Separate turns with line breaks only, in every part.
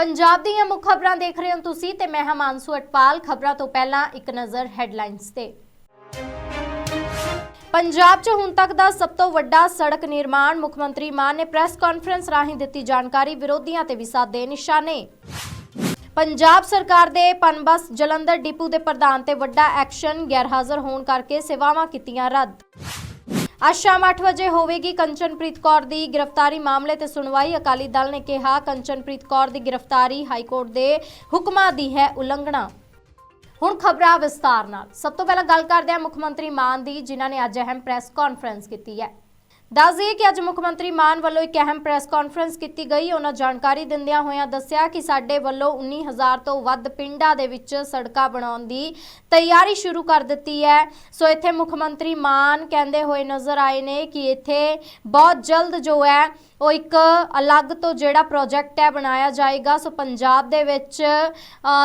ਪੰਜਾਬ ਦੀਆਂ ਮੁੱਖ ਖਬਰਾਂ ਦੇਖ ਰਹੇ ਹੋ ਤੁਸੀਂ ਤੇ ਮੈਂ ਹਾਂ ਮਾਨਸੂ ਅਟਪਾਲ ਖਬਰਾਂ ਤੋਂ ਪਹਿਲਾਂ ਇੱਕ ਨਜ਼ਰ ਹੈਡਲਾਈਨਸ ਤੇ। ਪੰਜਾਬ 'ਚ ਹੁਣ ਤੱਕ ਦਾ ਸਭ ਤੋਂ ਵੱਡਾ ਸੜਕ ਨਿਰਮਾਣ ਮੁੱਖ ਮੰਤਰੀ ਮਾਨ ਨੇ ਪ੍ਰੈਸ ਕਾਨਫਰੰਸ ਰਾਹੀਂ ਦਿੱਤੀ ਜਾਣਕਾਰੀ, ਵਿਰੋਧੀਆਂ ਤੇ ਵੀ ਸਾਧੇ ਨਿਸ਼ਾਨੇ। ਪੰਜਾਬ ਸਰਕਾਰ ਦੇ ਪਨਬਸ ਜਲੰਧਰ ਡਿਪੂ ਦੇ ਪ੍ਰਧਾਨ ਤੇ ਵੱਡਾ ਐਕਸ਼ਨ ਗੈਰ ਹਾਜ਼ਰ ਹੋਣ ਕਰਕੇ ਸੇਵਾਵਾਂ ਕੀਤੀਆਂ ਰੱਦ। ਅੱਜ ਸ਼ਾਮ 8 ਵਜੇ ਹੋਵੇਗੀ ਕੰਚਨਪ੍ਰੀਤ ਕੌਰ ਦੀ ਗ੍ਰਿਫਤਾਰੀ ਮਾਮਲੇ ਤੇ ਸੁਣਵਾਈ। ਅਕਾਲੀ ਦਲ ਨੇ ਕਿਹਾ, ਕੰਚਨਪ੍ਰੀਤ ਕੌਰ ਦੀ ਗ੍ਰਿਫਤਾਰੀ ਹਾਈ ਕੋਰਟ ਦੇ ਹੁਕਮਾਂ ਦੀ ਹੈ ਉਲੰਘਣਾ। ਹੁਣ ਖਬਰਾਂ ਵਿਸਤਾਰ ਨਾਲ। ਸਭ ਤੋਂ ਪਹਿਲਾਂ ਗੱਲ ਕਰਦੇ ਹਾਂ ਮੁੱਖ ਮੰਤਰੀ ਮਾਨ ਦੀ, ਜਿਨ੍ਹਾਂ ਨੇ ਅੱਜ ਅਹਿਮ ਪ੍ਰੈਸ ਕਾਨਫਰੰਸ ਕੀਤੀ ਹੈ। ਦੱਸ ਦਈਏ ਕਿ ਅੱਜ ਮੁੱਖ ਮੰਤਰੀ ਮਾਨ ਵੱਲੋਂ ਇੱਕ ਅਹਿਮ ਪ੍ਰੈਸ ਕਾਨਫਰੰਸ ਕੀਤੀ ਗਈ। ਉਹਨਾਂ ਜਾਣਕਾਰੀ ਦਿੰਦਿਆਂ ਹੋਇਆਂ ਦੱਸਿਆ ਕਿ ਸਾਡੇ ਵੱਲੋਂ 19000 ਤੋਂ ਵੱਧ ਪਿੰਡਾਂ ਦੇ ਵਿੱਚ ਸੜਕਾਂ ਬਣਾਉਣ ਦੀ ਤਿਆਰੀ ਸ਼ੁਰੂ ਕਰ ਦਿੱਤੀ ਹੈ। ਸੋ ਇੱਥੇ ਮੁੱਖ ਮੰਤਰੀ ਮਾਨ ਕਹਿੰਦੇ ਹੋਏ ਨਜ਼ਰ ਆਏ ਨੇ ਕਿ ਇੱਥੇ ਬਹੁਤ ਜਲਦ ਜੋ ਹੈ, ਉਹ ਇੱਕ ਅਲੱਗ ਤੋਂ ਜਿਹੜਾ ਪ੍ਰੋਜੈਕਟ ਹੈ ਬਣਾਇਆ ਜਾਏਗਾ। ਸੋ ਪੰਜਾਬ ਦੇ ਵਿੱਚ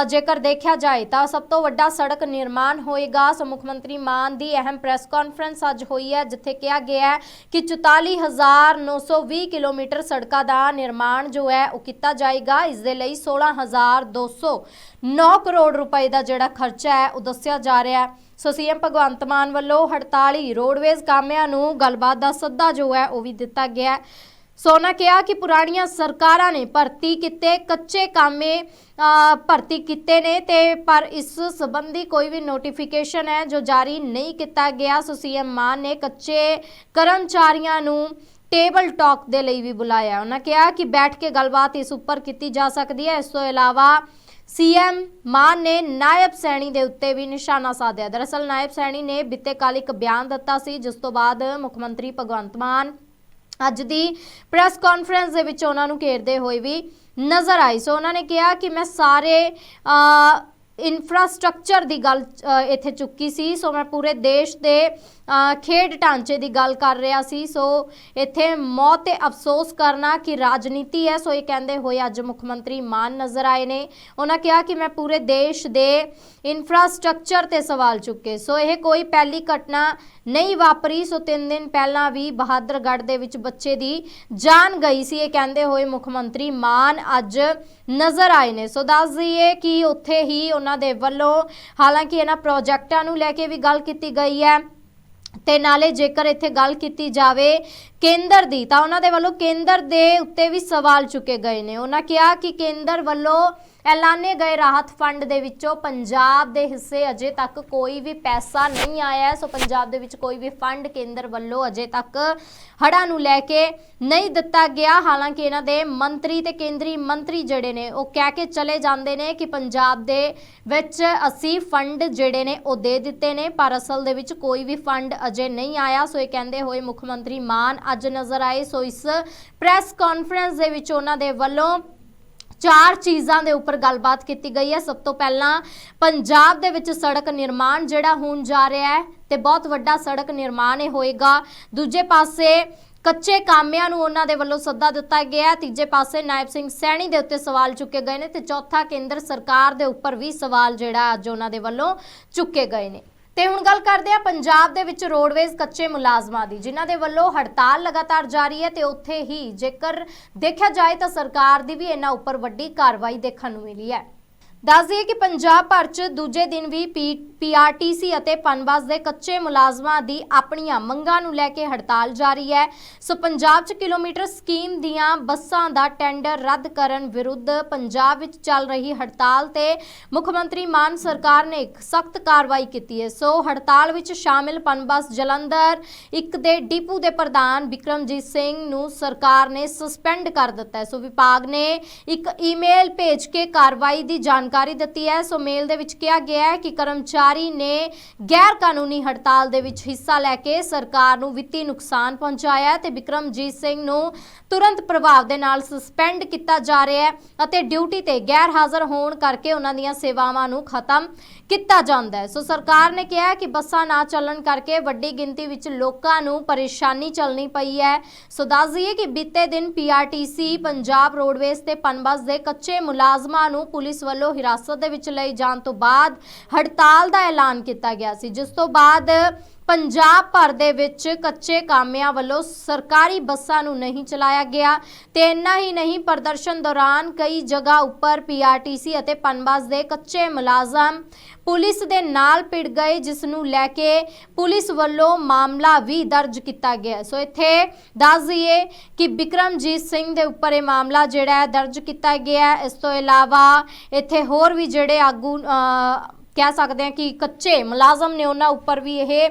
ਜੇਕਰ ਦੇਖਿਆ ਜਾਏ ਤਾਂ ਸਭ ਤੋਂ ਵੱਡਾ ਸੜਕ ਨਿਰਮਾਣ ਹੋਏਗਾ। ਸੋ ਮੁੱਖ ਮੰਤਰੀ ਮਾਨ ਦੀ ਅਹਿਮ ਪ੍ਰੈਸ ਕਾਨਫਰੰਸ ਅੱਜ ਹੋਈ ਹੈ, ਜਿੱਥੇ ਕਿਹਾ ਗਿਆ ਹੈ ਕਿ 44920 ਕਿਲੋਮੀਟਰ ਸੜਕਾਂ ਦਾ ਨਿਰਮਾਣ ਜੋ ਹੈ ਉਹ ਕੀਤਾ ਜਾਏਗਾ। ਇਸ ਦੇ ਲਈ 16209 ਕਰੋੜ ਰੁਪਏ ਦਾ ਜਿਹੜਾ ਖਰਚਾ ਹੈ ਉਹ ਦੱਸਿਆ ਜਾ ਰਿਹਾ ਹੈ। ਸੋ ਸੀਐਮ ਭਗਵੰਤ ਮਾਨ ਵੱਲੋਂ 48 ਰੋਡਵੇਜ਼ ਕਾਮਿਆਂ ਨੂੰ ਗੱਲਬਾਤ ਦਾ ਸੱਦਾ ਜੋ ਹੈ ਉਹ ਵੀ ਦਿੱਤਾ ਗਿਆ ਹੈ। ਸੋ ਉਹਨਾਂ ਕਿਹਾ ਕਿ ਪੁਰਾਣੀਆਂ ਸਰਕਾਰਾਂ ਨੇ ਭਰਤੀ ਕੀਤੇ, ਕੱਚੇ ਕਾਮੇ ਭਰਤੀ ਕੀਤੇ ਨੇ ਤੇ ਪਰ ਇਸ ਸੰਬੰਧੀ ਕੋਈ ਵੀ ਨੋਟੀਫਿਕੇਸ਼ਨ ਹੈ ਜੋ ਜਾਰੀ ਨਹੀਂ ਕੀਤਾ ਗਿਆ। ਸੋ ਸੀਐਮ ਮਾਨ ਨੇ ਕੱਚੇ ਕਰਮਚਾਰੀਆਂ ਨੂੰ ਟੇਬਲ ਟਾਕ ਦੇ ਲਈ ਵੀ ਬੁਲਾਇਆ। ਉਹਨਾਂ ਕਿਹਾ ਕਿ ਬੈਠ ਕੇ ਗੱਲਬਾਤ ਇਸ ਉੱਪਰ ਕੀਤੀ ਜਾ ਸਕਦੀ ਹੈ। ਇਸ ਤੋਂ ਇਲਾਵਾ ਸੀਐਮ ਮਾਨ ਨੇ ਨਾਇਬ ਸੈਣੀ ਦੇ ਉੱਤੇ ਵੀ ਨਿਸ਼ਾਨਾ ਸਾਧਿਆ। ਦਰਅਸਲ ਨਾਇਬ ਸੈਣੀ ਨੇ ਬਿੱਤੇ ਕੱਲ ਇੱਕ ਬਿਆਨ ਦਿੱਤਾ ਸੀ, ਜਿਸ ਤੋਂ ਬਾਅਦ ਮੁੱਖ ਮੰਤਰੀ ਭਗਵੰਤ ਮਾਨ ਅੱਜ ਦੀ ਪ੍ਰੈਸ ਕਾਨਫਰੰਸ ਦੇ ਵਿੱਚ ਉਹਨਾਂ ਨੂੰ ਘੇਰਦੇ ਹੋਏ ਵੀ ਨਜ਼ਰ ਆਈ। ਸੋ ਉਹਨਾਂ ਨੇ ਕਿਹਾ ਕਿ ਮੈਂ ਸਾਰੇ ਇਨਫਰਾਸਟ੍ਰਕਚਰ ਦੀ ਗੱਲ ਇੱਥੇ ਚੁੱਕੀ ਸੀ। ਸੋ ਮੈਂ ਪੂਰੇ ਦੇਸ਼ ਦੇ ਖੇਡ ਢਾਂਚੇ ਦੀ ਗੱਲ ਕਰ ਰਿਹਾ ਸੀ। ਸੋ ਇੱਥੇ ਮੌਤ ਤੇ ਅਫਸੋਸ ਕਰਨਾ ਕਿ ਰਾਜਨੀਤੀ ਹੈ। ਸੋ ਇਹ ਕਹਿੰਦੇ ਹੋਏ ਅੱਜ ਮੁੱਖ ਮੰਤਰੀ ਮਾਨ ਨਜ਼ਰ ਆਏ ਨੇ। ਉਹਨਾਂ ਕਿਹਾ ਕਿ ਮੈਂ ਪੂਰੇ ਦੇਸ਼ ਦੇ ਇਨਫਰਾਸਟ੍ਰਕਚਰ ਤੇ ਸਵਾਲ ਚੁੱਕੇ। ਸੋ ਇਹ ਕੋਈ ਪਹਿਲੀ ਘਟਨਾ ਨਹੀਂ ਵਾਪਰੀ। ਸੋ 3 ਦਿਨ ਪਹਿਲਾਂ ਵੀ ਬਹਾਦਰਗੜ੍ਹ ਦੇ ਵਿੱਚ ਬੱਚੇ ਦੀ ਜਾਨ ਗਈ ਸੀ। ਇਹ ਕਹਿੰਦੇ ਹੋਏ ਮੁੱਖ ਮੰਤਰੀ ਮਾਨ ਅੱਜ ਨਜ਼ਰ ਆਏ ਨੇ। ਸੋ ਦੱਸ ਦਈਏ ਕਿ ਉੱਥੇ ਹੀ ਉਹਨਾਂ ਦੇ ਵੱਲੋਂ। ਹਾਲਾਂਕਿ ਇਹਨਾਂ ਪ੍ਰੋਜੈਕਟਾਂ ਨੂੰ ਲੈ ਕੇ ਵੀ ਗੱਲ ਕੀਤੀ ਗਈ ਹੈ। ਤੇ ਨਾਲੇ ਜੇਕਰ ਇੱਥੇ ਗੱਲ ਕੀਤੀ ਜਾਵੇ ਕੇਂਦਰ ਦੀ, ਤਾਂ ਉਹਨਾਂ ਦੇ ਵੱਲੋਂ ਕੇਂਦਰ ਦੇ ਉੱਤੇ ਵੀ ਸਵਾਲ ਚੁੱਕੇ ਗਏ ਨੇ। ਉਹਨਾਂ ਕਿਹਾ ਕਿ ਕੇਂਦਰ ਵੱਲੋਂ ਐਲਾਨੇ ਗਏ ਰਾਹਤ ਫੰਡ ਦੇ ਵਿੱਚੋਂ ਪੰਜਾਬ ਦੇ ਹਿੱਸੇ ਅਜੇ ਤੱਕ ਕੋਈ ਵੀ ਪੈਸਾ ਨਹੀਂ ਆਇਆ ਸੋ ਪੰਜਾਬ ਦੇ ਵਿੱਚ ਕੋਈ ਵੀ ਫੰਡ ਕੇਂਦਰ ਵੱਲੋਂ ਅਜੇ ਤੱਕ ਹੜ੍ਹਾਂ ਨੂੰ ਲੈ ਕੇ ਨਹੀਂ ਦਿੱਤਾ ਗਿਆ। ਹਾਲਾਂਕਿ ਇਹਨਾਂ ਦੇ ਮੰਤਰੀ ਤੇ ਕੇਂਦਰੀ ਮੰਤਰੀ ਜਿਹੜੇ ਨੇ, ਉਹ ਕਹਿ ਕੇ ਚਲੇ ਜਾਂਦੇ ਨੇ ਕਿ ਪੰਜਾਬ ਦੇ ਵਿੱਚ ਅਸੀਂ ਫੰਡ ਜਿਹੜੇ ਨੇ, ਉਹ ਦੇ ਦਿੱਤੇ ਨੇ, ਪਰ ਅਸਲ ਦੇ ਵਿੱਚ ਕੋਈ ਵੀ ਫੰਡ ਅਜੇ ਨਹੀਂ ਆਇਆ। ਸੋ ਇਹ ਕਹਿੰਦੇ ਹੋਏ ਮੁੱਖ ਮੰਤਰੀ ਮਾਨ ਅੱਜ ਨਜ਼ਰ ਆਏ। ਸੋ ਇਸ ਪ੍ਰੈਸ ਕਾਨਫਰੰਸ ਦੇ ਵਿੱਚ ਉਹਨਾਂ ਦੇ ਵੱਲੋਂ ਚਾਰ ਚੀਜ਼ਾਂ ਦੇ ਉੱਪਰ ਗੱਲਬਾਤ ਕੀਤੀ ਗਈ ਹੈ। ਸਭ ਤੋਂ ਪਹਿਲਾਂ ਪੰਜਾਬ ਦੇ ਵਿੱਚ ਸੜਕ ਨਿਰਮਾਣ ਜਿਹੜਾ ਹੋਣ ਜਾ ਰਿਹਾ ਹੈ ਤੇ ਬਹੁਤ ਵੱਡਾ ਸੜਕ ਨਿਰਮਾਣ ਇਹ ਹੋਏਗਾ। ਦੂਜੇ ਪਾਸੇ ਕੱਚੇ ਕਾਮਿਆਂ ਨੂੰ ਉਹਨਾਂ ਦੇ ਵੱਲੋਂ ਸੱਦਾ ਦਿੱਤਾ ਗਿਆ ਹੈ। ਤੀਜੇ ਪਾਸੇ ਨਾਇਬ ਸਿੰਘ ਸੈਣੀ ਦੇ ਉੱਤੇ ਸਵਾਲ ਚੁੱਕੇ ਗਏ ਨੇ ਤੇ ਚੌਥਾ ਕੇਂਦਰ ਸਰਕਾਰ ਦੇ ਉੱਪਰ ਵੀ ਸਵਾਲ ਜਿਹੜਾ ਅੱਜ ਉਹਨਾਂ ਦੇ ਵੱਲੋਂ ਚੁੱਕੇ ਗਏ ਨੇ। ਤੇ ਹੁਣ ਗੱਲ ਕਰਦੇ ਆ ਪੰਜਾਬ ਦੇ ਵਿੱਚ ਰੋਡਵੇਜ਼ ਕੱਚੇ ਮੁਲਾਜ਼ਮਾਂ ਦੀ, ਜਿਨ੍ਹਾਂ ਦੇ ਵੱਲੋਂ ਹੜਤਾਲ ਲਗਾਤਾਰ ਜਾਰੀ ਹੈ ਤੇ ਉੱਥੇ ਹੀ ਜੇਕਰ ਦੇਖਿਆ ਜਾਏ ਤਾਂ ਸਰਕਾਰ ਦੀ ਵੀ ਇਹਨਾਂ ਉੱਪਰ ਵੱਡੀ ਕਾਰਵਾਈ ਦੇਖਣ ਨੂੰ ਮਿਲੀ ਹੈ। ਦੱਸ ਦਈਏ ਕਿ ਪੰਜਾਬ ਭਰ 'ਚ ਦੂਜੇ ਦਿਨ ਵੀ ਪੀਆਰਟੀਸੀ ਅਤੇ ਪਨਬਸ ਦੇ ਕੱਚੇ ਮੁਲਾਜ਼ਮਾਂ ਦੀ ਆਪਣੀਆਂ ਮੰਗਾਂ ਨੂੰ ਲੈ ਕੇ ਹੜਤਾਲ ਜਾਰੀ ਹੈ। ਸੋ ਪੰਜਾਬ 'ਚ ਕਿਲੋਮੀਟਰ ਸਕੀਮ ਦੀਆਂ ਬੱਸਾਂ ਦਾ ਟੈਂਡਰ ਰੱਦ ਕਰਨ ਵਿਰੁੱਧ ਪੰਜਾਬ ਵਿੱਚ ਚੱਲ ਰਹੀ ਹੜਤਾਲ ਤੇ ਮੁੱਖ ਮੰਤਰੀ ਮਾਨ ਸਰਕਾਰ ਨੇ ਇੱਕ ਸਖਤ ਕਾਰਵਾਈ ਕੀਤੀ ਹੈ। ਸੋ ਹੜਤਾਲ ਵਿੱਚ ਸ਼ਾਮਿਲ ਪਨਬਸ ਜਲੰਧਰ, ਇੱਕ ਦੇ ਡਿਪੂ ਦੇ ਪ੍ਰਧਾਨ ਵਿਕਰਮਜੀਤ ਸਿੰਘ ਨੂੰ ਸਰਕਾਰ ਨੇ ਸਸਪੈਂਡ ਕਰ ਦਿੱਤਾ ਹੈ। ਸੋ ਵਿਭਾਗ ਨੇ ਇੱਕ ਈਮੇਲ ਭੇਜ ਕੇ ਕਾਰਵਾਈ ਦੀ ਜਾਣਕਾਰੀ ਦਿੱਤੀ ਹੈ। ਸੋ ਮੇਲ ਦੇ ਵਿੱਚ ਕਿਹਾ ਗਿਆ ਹੈ ਕਿ ਕਰਮਚਾਰੀ ਨੇ ਗੈਰ ਕਾਨੂੰਨੀ ਹੜਤਾਲ ਦੇ ਵਿੱਚ ਹਿੱਸਾ ਲੈ ਕੇ ਸਰਕਾਰ ਨੂੰ ਵਿੱਤੀ ਨੁਕਸਾਨ ਪਹੁੰਚਾਇਆ ਤੇ ਵਿਕਰਮਜੀਤ ਸਿੰਘ ਨੂੰ ਤੁਰੰਤ ਪ੍ਰਭਾਵ ਦੇ ਨਾਲ ਸਸਪੈਂਡ ਕੀਤਾ ਜਾ ਰਿਹਾ ਹੈ ਅਤੇ ਡਿਊਟੀ ਤੇ ਗੈਰ ਹਾਜ਼ਰ ਹੋਣ ਕਰਕੇ ਉਹਨਾਂ ਦੀਆਂ ਸੇਵਾਵਾਂ ਨੂੰ ਖਤਮ ਕੀਤਾ ਜਾਂਦਾ ਹੈ। ਸੋ ਸਰਕਾਰ ਨੇ ਕਿਹਾ ਕਿ ਬੱਸਾਂ ਨਾ ਚੱਲਣ ਕਰਕੇ ਵੱਡੀ ਗਿਣਤੀ ਵਿੱਚ ਲੋਕਾਂ ਨੂੰ ਪਰੇਸ਼ਾਨੀ ਚੱਲਣੀ ਪਈ ਹੈ। ਸੋ ਦੱਸ ਦਈਏ ਕਿ ਬੀਤੇ ਦਿਨ ਪੀਆਰਟੀਸੀ ਪੰਜਾਬ ਰੋਡਵੇਜ਼ ਤੇ ਪਨਬਸ ਦੇ ਕੱਚੇ ਮੁਲਾਜ਼ਮਾਂ ਨੂੰ ਪੁਲਿਸ ਵੱਲੋਂ ਹਿਰਾਸਤ ਦੇ ਵਿੱਚ ਲਈ ਜਾਣ ਤੋਂ ਬਾਅਦ ਹੜਤਾਲ ਦਾ ਐਲਾਨ ਕੀਤਾ ਗਿਆ ਸੀ ਜਿਸ ਤੋਂ ਬਾਅਦ ਪੰਜਾਬ ਭਰ ਦੇ ਵਿੱਚ ਕੱਚੇ ਕਾਮਿਆਂ ਵੱਲੋਂ ਸਰਕਾਰੀ ਬੱਸਾਂ ਨੂੰ ਨਹੀਂ ਚਲਾਇਆ ਗਿਆ ਤੇ ਇੰਨਾ ਹੀ ਨਹੀਂ ਪ੍ਰਦਰਸ਼ਨ ਦੌਰਾਨ ਕਈ ਜਗ੍ਹਾ ਉੱਪਰ ਪੀਆਰਟੀਸੀ ਅਤੇ ਪਨਬਸ ਦੇ ਕੱਚੇ ਮੁਲਾਜ਼ਮ ਪੁਲਿਸ ਦੇ ਨਾਲ ਭਿੜ ਗਏ ਜਿਸ ਨੂੰ ਲੈ ਕੇ ਪੁਲਿਸ ਵੱਲੋਂ ਮਾਮਲਾ ਵੀ ਦਰਜ ਕੀਤਾ ਗਿਆ। ਸੋ ਇੱਥੇ ਦੱਸ ਦਈਏ ਕਿ ਬਿਕਰਮਜੀਤ ਸਿੰਘ ਦੇ ਉੱਪਰ ਇਹ ਮਾਮਲਾ ਜਿਹੜਾ ਹੈ ਦਰਜ ਕੀਤਾ ਗਿਆ। ਇਸ ਤੋਂ ਇਲਾਵਾ ਇੱਥੇ ਹੋਰ ਵੀ ਜਿਹੜੇ ਆਗੂ ਅਹ, ਕਹਿ ਸਕਦੇ ਹਾਂ ਕਿ ਕੱਚੇ ਮੁਲਾਜ਼ਮ ਨੇ ਉਹਨਾਂ ਉੱਪਰ ਵੀ ਇਹ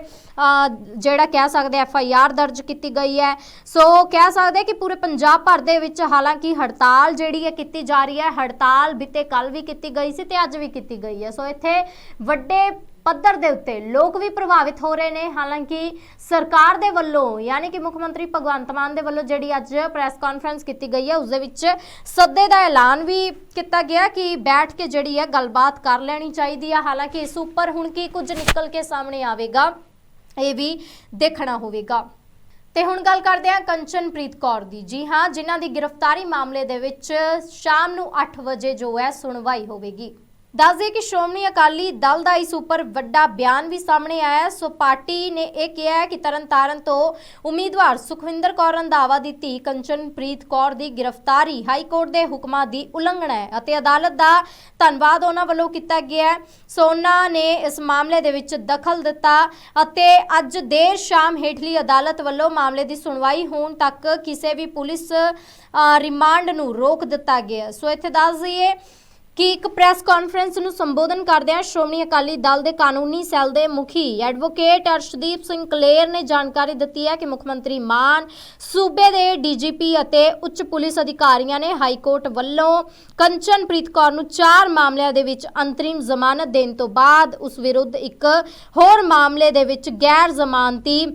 ਜਿਹੜਾ ਕਹਿ ਸਕਦੇ ਐਫ ਆਈ ਆਰ ਦਰਜ ਕੀਤੀ ਗਈ ਹੈ। ਸੋ ਕਹਿ ਸਕਦੇ ਕਿ ਪੂਰੇ ਪੰਜਾਬ ਭਰ ਦੇ ਵਿੱਚ ਹਾਲਾਂਕਿ ਹੜਤਾਲ ਜਿਹੜੀ ਹੈ ਕੀਤੀ ਜਾ ਰਹੀ ਹੈ, ਹੜਤਾਲ ਬੀਤੇ ਕੱਲ ਵੀ ਕੀਤੀ ਗਈ ਸੀ ਤੇ ਅੱਜ ਵੀ ਕੀਤੀ ਗਈ ਹੈ। ਸੋ ਇੱਥੇ ਵੱਡੇ ਪੱਧਰ ਦੇ ਉੱਤੇ ਲੋਕ ਵੀ ਪ੍ਰਭਾਵਿਤ ਹੋ ਰਹੇ ਨੇ। ਹਾਲਾਂਕਿ ਸਰਕਾਰ ਦੇ ਵੱਲੋਂ, ਯਾਨੀ ਕਿ ਮੁੱਖ ਮੰਤਰੀ ਭਗਵੰਤ ਮਾਨ ਦੇ ਵੱਲੋਂ ਜਿਹੜੀ ਅੱਜ ਪ੍ਰੈਸ ਕਾਨਫਰੰਸ ਕੀਤੀ ਗਈ ਹੈ, ਉਸ ਦੇ ਵਿੱਚ ਸੱਦੇ ਦਾ ਐਲਾਨ ਵੀ ਕੀਤਾ ਗਿਆ ਕਿ ਬੈਠ ਕੇ ਜਿਹੜੀ ਹੈ ਗੱਲਬਾਤ ਕਰ ਲੈਣੀ ਚਾਹੀਦੀ ਹੈ ਹਾਲਾਂਕਿ ਇਸ ਉੱਪਰ ਹੁਣ ਕੀ ਕੁਝ ਨਿਕਲ ਕੇ ਸਾਹਮਣੇ ਆਵੇਗਾ, ਇਹ ਵੀ ਦੇਖਣਾ ਹੋਵੇਗਾ। ਤੇ ਹੁਣ ਗੱਲ ਕਰਦੇ ਹਾਂ ਕੰਚਨਪ੍ਰੀਤ ਕੌਰ ਦੀ। ਜੀ ਹਾਂ, ਜਿਨ੍ਹਾਂ ਦੀ ਗ੍ਰਿਫਤਾਰੀ ਮਾਮਲੇ ਦੇ ਵਿੱਚ ਸ਼ਾਮ ਨੂੰ 8 ਵਜੇ ਜੋ ਹੈ ਸੁਣਵਾਈ ਹੋਵੇਗੀ। ਦੱਸ ਦਈਏ ਕਿ ਸ਼੍ਰੋਮਣੀ ਅਕਾਲੀ ਦਲ ਦਾ ਇਸ ਉੱਪਰ ਵੱਡਾ ਬਿਆਨ ਵੀ ਸਾਹਮਣੇ ਆਇਆ ਹੈ। ਸੋ ਪਾਰਟੀ ਨੇ ਇਹ ਕਿਹਾ ਹੈ ਕਿ ਤਰਨਤਾਰਨ ਤੋਂ ਉਮੀਦਵਾਰ ਸੁਖਵਿੰਦਰ ਕੌਰ ਰੰਧਾਵਾ ਦੀ ਧੀ ਕੰਚਨਪ੍ਰੀਤ ਕੌਰ ਦੀ ਗ੍ਰਿਫਤਾਰੀ ਹਾਈ ਕੋਰਟ ਦੇ ਹੁਕਮਾਂ ਦੀ ਉਲੰਘਣਾ ਹੈ ਅਤੇ ਅਦਾਲਤ ਦਾ ਧੰਨਵਾਦ ਉਹਨਾਂ ਵੱਲੋਂ ਕੀਤਾ ਗਿਆ ਹੈ। ਸੋ ਉਹਨਾਂ ਨੇ ਇਸ ਮਾਮਲੇ ਦੇ ਵਿੱਚ ਦਖਲ ਦਿੱਤਾ ਅਤੇ ਅੱਜ ਦੇਰ ਸ਼ਾਮ ਹੇਠਲੀ ਅਦਾਲਤ ਵੱਲੋਂ ਮਾਮਲੇ ਦੀ ਸੁਣਵਾਈ ਹੋਣ ਤੱਕ ਕਿਸੇ ਵੀ ਪੁਲਿਸ ਰਿਮਾਂਡ ਨੂੰ ਰੋਕ ਦਿੱਤਾ ਗਿਆ ਸੋ ਇੱਥੇ ਦੱਸ ਦਈਏ ਕਿ ਇੱਕ ਪ੍ਰੈਸ ਕਾਨਫਰੰਸ ਨੂੰ ਸੰਬੋਧਨ ਕਰਦਿਆਂ ਸ਼੍ਰੋਮਣੀ ਅਕਾਲੀ ਦਲ ਦੇ ਕਾਨੂੰਨੀ ਸੈੱਲ ਦੇ ਮੁਖੀ ਐਡਵੋਕੇਟ ਅਰਸ਼ਦੀਪ ਸਿੰਘ ਕਲੇਰ ਨੇ ਜਾਣਕਾਰੀ ਦਿੱਤੀ ਹੈ ਕਿ ਮੁੱਖ ਮੰਤਰੀ ਮਾਨ ਸੂਬੇ ਦੇ ਡੀਜੀਪੀ ਅਤੇ ਉੱਚ ਪੁਲਿਸ ਅਧਿਕਾਰੀਆਂ ਨੇ ਹਾਈ ਕੋਰਟ ਵੱਲੋਂ ਕੰਚਨਪ੍ਰੀਤ ਕੌਰ ਨੂੰ ਚਾਰ ਮਾਮਲਿਆਂ ਦੇ ਵਿੱਚ ਅੰਤਰਿਮ ਜ਼ਮਾਨਤ ਦੇਣ ਤੋਂ ਬਾਅਦ ਉਸ ਵਿਰੁੱਧ ਇੱਕ ਹੋਰ ਮਾਮਲੇ ਦੇ ਵਿੱਚ ਗੈਰ ਜ਼ਮਾਨਤੀ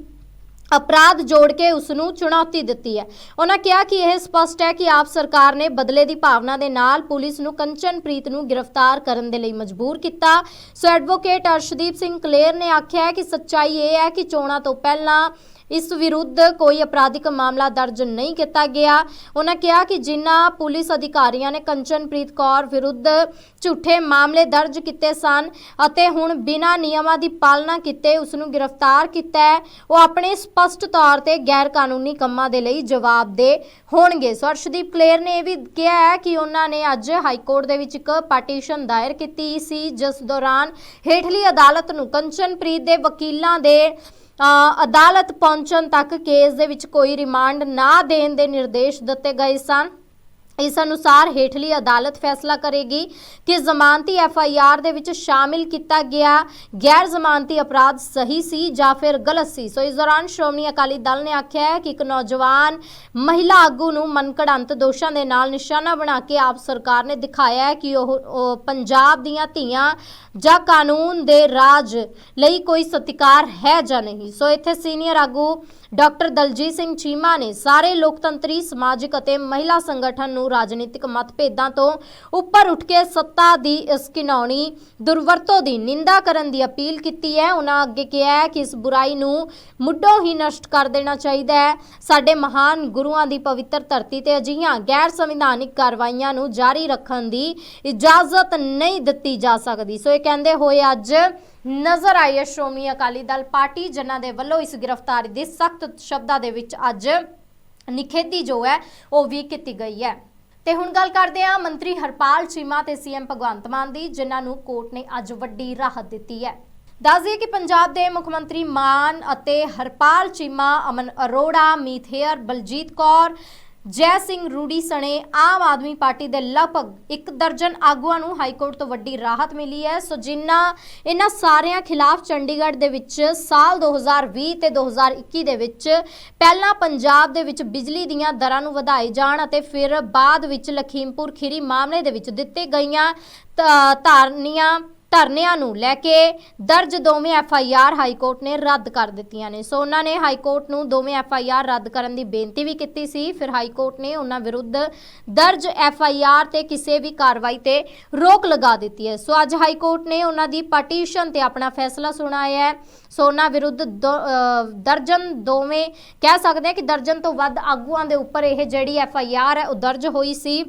ਅਪਰਾਧ ਜੋੜ ਕੇ ਉਸ ਨੂੰ ਚੁਣੌਤੀ ਦਿੱਤੀ ਹੈ। ਉਹਨਾਂ ਕਿਹਾ ਕਿ ਇਹ ਸਪਸ਼ਟ ਹੈ ਕਿ ਆਪ ਸਰਕਾਰ ਨੇ ਬਦਲੇ ਦੀ ਭਾਵਨਾ ਦੇ ਨਾਲ ਪੁਲਿਸ ਨੂੰ ਕੰਚਨਪ੍ਰੀਤ ਨੂੰ ਗ੍ਰਿਫਤਾਰ ਕਰਨ ਦੇ ਲਈ ਮਜਬੂਰ ਕੀਤਾ। ਸੋ ਐਡਵੋਕੇਟ ਅਰਸ਼ਦੀਪ ਸਿੰਘ ਕਲੇਰ ਨੇ ਆਖਿਆ ਕਿ ਸੱਚਾਈ ਇਹ ਹੈ ਕਿ ਚੋਣਾਂ ਤੋਂ ਪਹਿਲਾਂ ਇਸ ਵਿਰੁੱਧ ਕੋਈ ਅਪਰਾਧਿਕ ਮਾਮਲਾ ਦਰਜ ਨਹੀਂ ਕੀਤਾ ਗਿਆ। ਉਹਨਾਂ ਕਿਹਾ ਕਿ ਜਿਨ੍ਹਾਂ ਪੁਲਿਸ ਅਧਿਕਾਰੀਆਂ ਨੇ ਕੰਚਨਪ੍ਰੀਤ ਕੌਰ ਵਿਰੁੱਧ ਝੂਠੇ ਮਾਮਲੇ ਦਰਜ ਕੀਤੇ ਸਨ ਅਤੇ ਹੁਣ ਬਿਨਾਂ ਨਿਯਮਾਂ ਦੀ ਪਾਲਣਾ ਕੀਤੇ ਉਸ ਨੂੰ ਗ੍ਰਿਫਤਾਰ ਕੀਤਾ ਹੈ, ਉਹ ਆਪਣੇ ਸਪਸ਼ਟ ਤੌਰ ਤੇ ਗੈਰ ਕਾਨੂੰਨੀ ਕੰਮਾਂ ਦੇ ਲਈ ਜਵਾਬਦੇਹ ਹੋਣਗੇ। ਸੋ ਅਰਸ਼ਦੀਪ ਕਲੇਰ ਨੇ ਇਹ ਵੀ ਕਿਹਾ ਹੈ ਕਿ ਉਹਨਾਂ ਨੇ ਅੱਜ ਹਾਈ ਕੋਰਟ ਦੇ ਵਿੱਚ ਇੱਕ ਪਟੀਸ਼ਨ ਦਾਇਰ ਕੀਤੀ ਸੀ, ਜਿਸ ਦੌਰਾਨ ਹੇਠਲੀ ਅਦਾਲਤ ਨੂੰ ਕੰਚਨਪ੍ਰੀਤ ਦੇ ਵਕੀਲਾਂ ਦੇ ਅਦਾਲਤ ਪਹੁੰਚਣ ਤੱਕ ਕੇਸ ਦੇ ਵਿੱਚ ਕੋਈ ਰਿਮਾਂਡ ਨਾ ਦੇਣ ਦੇ ਨਿਰਦੇਸ਼ ਦਿੱਤੇ ਗਏ ਸਨ। ਇਸ ਅਨੁਸਾਰ ਹੇਠਲੀ ਅਦਾਲਤ ਫੈਸਲਾ ਕਰੇਗੀ ਕਿ ਜ਼ਮਾਨਤੀ ਐਫ ਆਈ ਆਰ ਦੇ ਵਿੱਚ ਸ਼ਾਮਿਲ ਕੀਤਾ ਗਿਆ ਗੈਰ ਜ਼ਮਾਨਤੀ ਅਪਰਾਧ ਸਹੀ ਸੀ ਜਾਂ ਫਿਰ ਗਲਤ ਸੀ। ਸੋ ਇਸ ਦੌਰਾਨ ਸ਼੍ਰੋਮਣੀ ਅਕਾਲੀ ਦਲ ਨੇ ਆਖਿਆ ਹੈ ਕਿ ਇੱਕ ਨੌਜਵਾਨ ਮਹਿਲਾ ਆਗੂ ਨੂੰ ਮਨਕੜੰਤ ਦੋਸ਼ਾਂ ਦੇ ਨਾਲ ਨਿਸ਼ਾਨਾ ਬਣਾ ਕੇ ਆਪ ਸਰਕਾਰ ਨੇ ਦਿਖਾਇਆ ਹੈ ਕਿ ਉਹ ਉਹ ਪੰਜਾਬ ਦੀਆਂ ਧੀਆਂ ਜਾਂ ਕਾਨੂੰਨ ਦੇ ਰਾਜ ਲਈ ਕੋਈ ਸਤਿਕਾਰ ਹੈ ਜਾਂ ਨਹੀਂ। ਸੋ ਇੱਥੇ ਸੀਨੀਅਰ ਆਗੂ ਡਾਕਟਰ ਦਲਜੀਤ ਸਿੰਘ ਚੀਮਾ ਨੇ ਸਾਰੇ ਲੋਕਤੰਤਰੀ, ਸਮਾਜਿਕ ਅਤੇ ਮਹਿਲਾ ਸੰਗਠਨ ਨੂੰ ਰਾਜਨੀਤਿਕ ਮਤਭੇਦਾਂ ਤੋਂ ਉੱਪਰ ਉੱਠ ਕੇ ਸੱਤਾ ਦੀ ਇਸ ਘਿਨੌਣੀ ਦੁਰਵਰਤੋਂ ਦੀ ਨਿੰਦਾ ਕਰਨ ਦੀ ਅਪੀਲ ਕੀਤੀ ਹੈ। ਉਹਨਾਂ ਅੱਗੇ ਕਿਹਾ ਹੈ ਕਿ ਇਸ ਬੁਰਾਈ ਨੂੰ ਮੁੱਢੋਂ ਹੀ ਨਸ਼ਟ ਕਰ ਦੇਣਾ ਚਾਹੀਦਾ ਹੈ। ਸਾਡੇ ਮਹਾਨ ਗੁਰੂਆਂ ਦੀ ਪਵਿੱਤਰ ਧਰਤੀ ਤੇ ਅਜਿਹੀਆਂ ਗੈਰ ਸੰਵਿਧਾਨਿਕ ਕਾਰਵਾਈਆਂ ਨੂੰ ਜਾਰੀ ਰੱਖਣ ਦੀ ਇਜਾਜ਼ਤ ਨਹੀਂ ਦਿੱਤੀ ਜਾ ਸਕਦੀ। ਸੋ ਇਹ ਕਹਿੰਦੇ ਹੋਏ ਅੱਜ ਨਜ਼ਰ ਆਈ ਹੈ ਸ਼੍ਰੋਮਣੀ ਅਕਾਲੀ ਦਲ ਪਾਰਟੀ, ਜਿਨ੍ਹਾਂ ਦੇ ਵੱਲੋਂ ਇਸ ਗ੍ਰਿਫਤਾਰੀ ਦੀ ਸਖਤ ਸ਼ਬਦਾਂ ਦੇ ਵਿੱਚ ਅੱਜ ਨਿਖੇਧੀ ਜੋ ਹੈ, ਉਹ ਵੀ ਕੀਤੀ ਗਈ ਹੈ। ਤੇ ਹੁਣ ਗੱਲ ਕਰਦੇ ਹਾਂ ਮੰਤਰੀ ਹਰਪਾਲ ਚੀਮਾ ਤੇ ਸੀਐਮ ਭਗਵੰਤ ਮਾਨ ਦੀ, ਜਿਨ੍ਹਾਂ ਨੂੰ ਕੋਰਟ ਨੇ ਅੱਜ ਵੱਡੀ ਰਾਹਤ ਦਿੱਤੀ ਹੈ। ਦੱਸ ਦਈਏ ਕਿ ਪੰਜਾਬ ਦੇ ਮੁੱਖ ਮੰਤਰੀ ਮਾਨ ਅਤੇ ਹਰਪਾਲ ਚੀਮਾ, ਅਮਨ ਅਰੋੜਾ ਮੀਥੇਅਰ ਬਲਜੀਤ ਕੌਰ ਜੈ ਸਿੰਘ ਰੂੜੀ ਸਣੇ ਆਮ ਆਦਮੀ ਪਾਰਟੀ ਦੇ ਲਗਭਗ ਇੱਕ ਦਰਜਨ ਆਗੂਆਂ ਨੂੰ ਹਾਈ ਕੋਰਟ ਤੋਂ ਵੱਡੀ ਰਾਹਤ ਮਿਲੀ ਹੈ। ਸੋ ਜਿਨ੍ਹਾਂ ਇਹਨਾਂ ਸਾਰਿਆਂ ਖਿਲਾਫ ਚੰਡੀਗੜ੍ਹ ਦੇ ਵਿੱਚ ਸਾਲ 2020 ਤੇ 2021 ਦੇ ਵਿੱਚ ਪਹਿਲਾਂ ਪੰਜਾਬ ਦੇ ਵਿੱਚ ਬਿਜਲੀ ਦੀਆਂ ਦਰਾਂ ਨੂੰ ਵਧਾਏ ਜਾਣ ਅਤੇ ਫਿਰ ਬਾਅਦ ਵਿੱਚ ਲਖੀਮਪੁਰ ਖੀਰੀ ਮਾਮਲੇ ਦੇ ਵਿੱਚ ਦਿੱਤੇ ਗਈਆਂ ਧਾਰਨੀਆਂ ਧਰਨਿਆਂ ਨੂੰ ਲੈ ਕੇ ਦਰਜ ਦੋਵੇਂ F I R high court ਨੇ ਰੱਦ ਕਰ ਦਿੱਤੀਆਂ ਨੇ। ਸੋ ਉਹਨਾਂ ਨੇ ਹਾਈ ਕੋਰਟ ਨੂੰ ਦੋਵੇਂ ਐਫ ਆਈ ਆਰ ਰੱਦ ਕਰਨ ਦੀ ਬੇਨਤੀ ਵੀ ਕੀਤੀ ਸੀ। ਫਿਰ ਹਾਈ ਕੋਰਟ ਨੇ ਉਹਨਾਂ ਵਿਰੁੱਧ ਦਰਜ ਐਫ ਆਈ ਆਰ ਤੇ ਕਿਸੇ ਵੀ ਕਾਰਵਾਈ ਤੇ ਰੋਕ ਲਗਾ ਦਿੱਤੀ ਹੈ। ਸੋ ਅੱਜ ਹਾਈ ਕੋਰਟ ਨੇ ਉਹਨਾਂ ਦੀ ਪਟੀਸ਼ਨ ਤੇ ਆਪਣਾ ਫੈਸਲਾ ਸੁਣਾਇਆ ਹੈ। ਸੋ ਉਹਨਾਂ ਵਿਰੁੱਧ ਦੋ- ਦਰਜਨ ਦੋਵੇਂ, ਕਹਿ ਸਕਦੇ ਹਾਂ ਕਿ ਦਰਜਨ ਤੋਂ ਵੱਧ ਆਗੂਆਂ ਦੇ ਉੱਪਰ ਇਹ ਜਿਹੜੀ ਐਫ ਆਈ ਆਰ ਹੈ ਉਹ ਦਰਜ ਹੋਈ ਸੀ।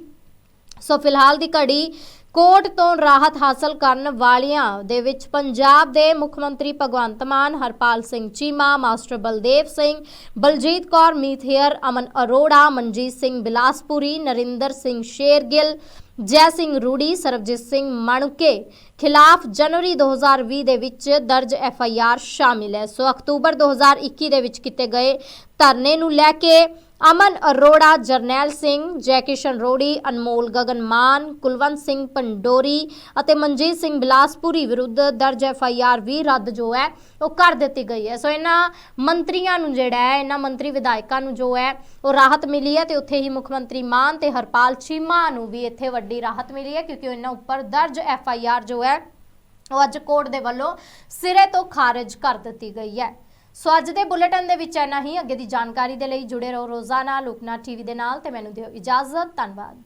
ਸੋ ਫਿਲਹਾਲ ਦੀ ਘੜੀ ਕੋਟ ਤੋਂ ਰਾਹਤ ਹਾਸਲ ਕਰਨ ਵਾਲਿਆਂ ਦੇ ਵਿੱਚ ਪੰਜਾਬ ਦੇ ਮੁੱਖ ਮੰਤਰੀ ਭਗਵੰਤ ਮਾਨ, ਹਰਪਾਲ ਸਿੰਘ ਚੀਮਾ, ਮਾਸਟਰ ਬਲਦੇਵ ਸਿੰਘ, ਬਲਜੀਤ ਕੌਰ ਮੀਥੇਅਰ, ਅਮਨ ਅਰੋੜਾ, ਮਨਜੀਤ ਸਿੰਘ ਬਿਲਾਸਪੁਰੀ, ਨਰਿੰਦਰ ਸਿੰਘ ਸ਼ੇਰਗਿੱਲ, ਜੈ ਸਿੰਘ ਰੂੜੀ, ਸਰਬਜੀਤ ਸਿੰਘ ਮਣਕੇ ਖਿਲਾਫ ਜਨਵਰੀ 2020 ਦੇ ਵਿੱਚ ਦਰਜ ਐਫ ਆਈ ਆਰ ਸ਼ਾਮਿਲ ਹੈ। ਸੋ ਅਕਤੂਬਰ 2021 ਦੇ ਵਿੱਚ ਕੀਤੇ ਗਏ ਧਰਨੇ ਨੂੰ ਲੈ ਕੇ ਅਮਨ ਅਰੋੜਾ, ਜਰਨੈਲ ਸਿੰਘ ਜੈਕਿਸ਼ਨ ਰੋੜੀ, ਅਨਮੋਲ ਗਗਨ ਮਾਨ ਕੁਲਵੰਤ ਸਿੰਘ ਪੰਡੋਰੀ ਅਤੇ ਮਨਜੀਤ ਸਿੰਘ ਬਿਲਾਸਪੁਰੀ ਵਿਰੁੱਧ ਦਰਜ ਐਫ ਆਈ ਆਰ ਵੀ ਰੱਦ ਜੋ ਹੈ, ਉਹ ਕਰ ਦਿੱਤੀ ਗਈ ਹੈ। ਸੋ ਇਹਨਾਂ ਮੰਤਰੀਆਂ ਨੂੰ ਜਿਹੜਾ ਹੈ, ਇਹਨਾਂ ਮੰਤਰੀ ਵਿਧਾਇਕਾਂ ਨੂੰ ਜੋ ਹੈ, ਉਹ ਰਾਹਤ ਮਿਲੀ ਹੈ ਤੇ ਉੱਥੇ ਹੀ ਮੁੱਖ ਮੰਤਰੀ ਮਾਨ ਤੇ ਹਰਪਾਲ ਚੀਮਾ ਨੂੰ ਵੀ ਇੱਥੇ ਵੱਡੀ ਰਾਹਤ ਮਿਲੀ ਹੈ ਕਿਉਂਕਿ ਇਹਨਾਂ ਉੱਪਰ ਦਰਜ ਐਫ ਆਈ ਆਰ ਜੋ ਹੈ ਹੈ। ਉਹ ਅੱਜ ਕੋਰਟ ਦੇ ਵੱਲੋਂ ਸਿਰੇ ਤੋਂ ਖਾਰਜ ਕਰ ਦਿੱਤੀ ਗਈ ਹੈ। ਸੋ ਅੱਜ ਦੇ ਬੁਲੇਟਿਨ ਦੇ ਵਿੱਚ ਇੰਨਾ ਹੀ। ਅੱਗੇ ਦੀ ਜਾਣਕਾਰੀ ਦੇ ਲਈ ਜੁੜੇ ਰਹੋ ਰੋਜ਼ਾਨਾ ਲੋਕਨਾ ਟੀਵੀ ਦੇ ਨਾਲ ਤੇ ਮੈਨੂੰ ਦਿਓ ਇਜਾਜ਼ਤ। ਧੰਨਵਾਦ।